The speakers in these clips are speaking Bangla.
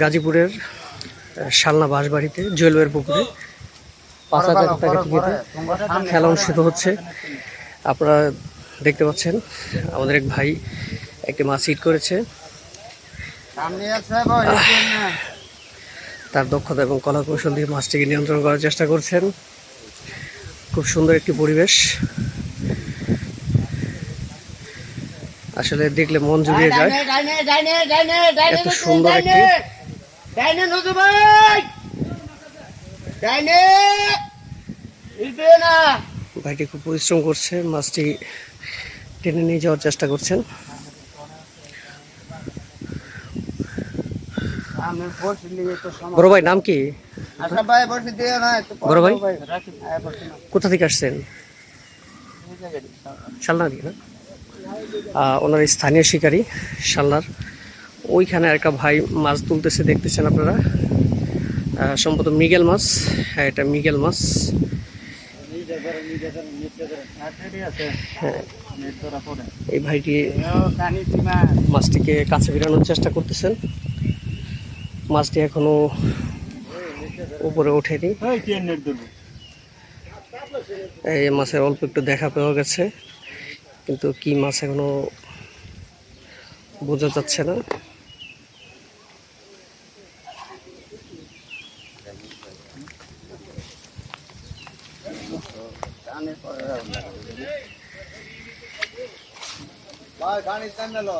গাজীপুরের শালনা বাঁশবাড়িতে জুয়েলওয়ের পুকুরে পাঁচ হাজার টাকা টিকিটে খেলা অনুষ্ঠিত হচ্ছে। আপনারা দেখতে পাচ্ছেন আমাদের এক ভাই একটি মাছ হিট করেছে। তার দক্ষতা এবং কলা কৌশল দিয়ে মাছটিকে নিয়ন্ত্রণ করার চেষ্টা করছেন। খুব সুন্দর একটি পরিবেশ। আসলে দেখলে মন জুড়িয়ে যায়। ডাইনে ডাইনে ডাইনে ডাইনে এত সুন্দর একটি ডাইনে নজু ভাই। ডাইনে। না। ভাইটি খুব পরিশ্রম করছে মাছটি টেনে নিয়ে যাওয়ার চেষ্টা করছেন। বড় ভাই নাম কি? বড় ভাই? না। কোথা থেকে আসছেন? শালনা না? ওনার স্থানীয় শিকারী শালনার ওইখানে একটা ভাই মাছ তুলতেছে, দেখতেছেন আপনারা? সম্ভবত মিগেল মাছ। হ্যাঁ এটা মিগেল মাছ। হ্যাঁ এই ভাইটি মাছটিকে কাছে ফেরানোর চেষ্টা করতেছেন। মাছটি এখনও উপরে ওঠেনি। এই মাছের অল্প একটু দেখা পাওয়া গেছে। কিন্তু কি মাছ এখনও বোঝা যাচ্ছে না। কানে পড়ে ভাই কানি টানে লো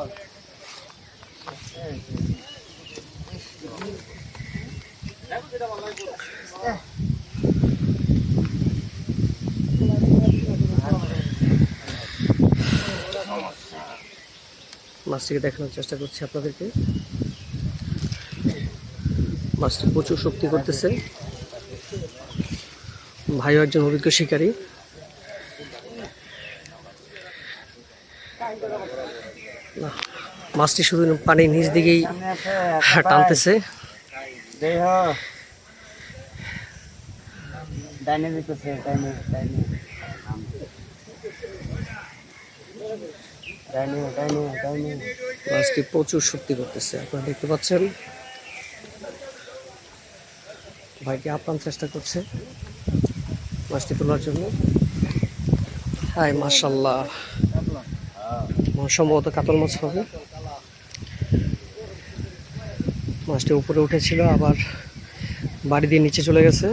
মাছটিকে দেখানোর চেষ্টা করছি আপনাদেরকে। মাছটি প্রচুর শক্তি করতেছে। ভাইও একজন অভিজ্ঞ শিকারী। মাছটি শুধু পানির নিচ দিকেই টানতেছে। দেহ মাছটি প্রচুর শক্তি করতেছে, আপনারা দেখতে পাচ্ছেন। ভাইটি আপ্রাণ চেষ্টা করছে মাছটি তোলার জন্য। হাই মাশাল্লাহ আমার সম্ভবত কাতল মাছ হবে। মাছটি উপরে উঠেছিল, আবার বাড়ি দিয়ে নিচে চলে গেছে।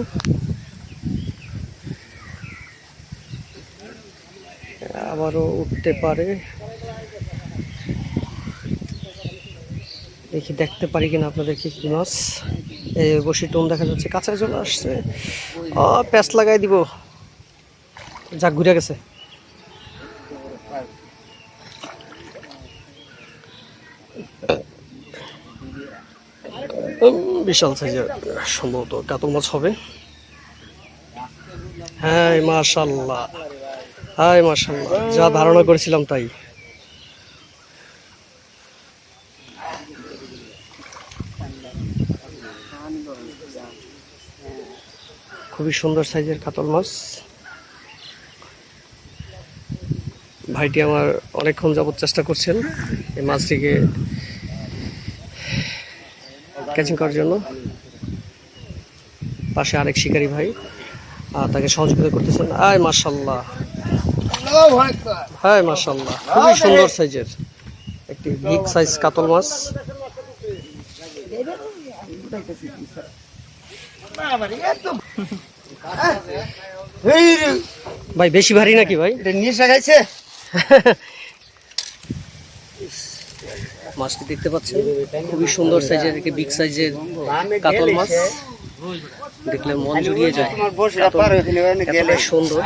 আবারও উঠতে পারে। দেখি, দেখতে পারি কিনা আপনাদেরকে কি মাছ। এই বসি টোন দেখা যাচ্ছে কাছায় চলে আসছে। ও প্যাঁচ লাগাই দিব। যাক, ঘুরে গেছে। বিশাল সাইজের সম্ভবত কাতল মাছ হবে। হ্যাঁ মাশাল্লাহ। হাই মাশাল্লাহ। যা ধারণা করেছিলাম তাই। খুবই সুন্দর সাইজের কাতল মাছ। ভাইটি আমার অনেকক্ষণ যাবত চেষ্টা করছেন এই মাছটিকে ক্যাচিং করার জন্য। পাশে আরেক শিকারী ভাই তাকে সহযোগিতা করতেছেন। আয় মার্শাল্লাহ হ্যাঁ মার্শাল্লাহ খুবই সুন্দর সাইজের একটি বিগ সাইজ কাতল মাছ। ভাই বেশি ভারী নাকি ভাই? নিশা খাইছে। মাছটি দেখতে পাচ্ছেন? খুবই সুন্দর সাইজের একটি বিগ সাইজের কাতল মাছ। দেখলে মন জুড়িয়ে যায়। সুন্দর।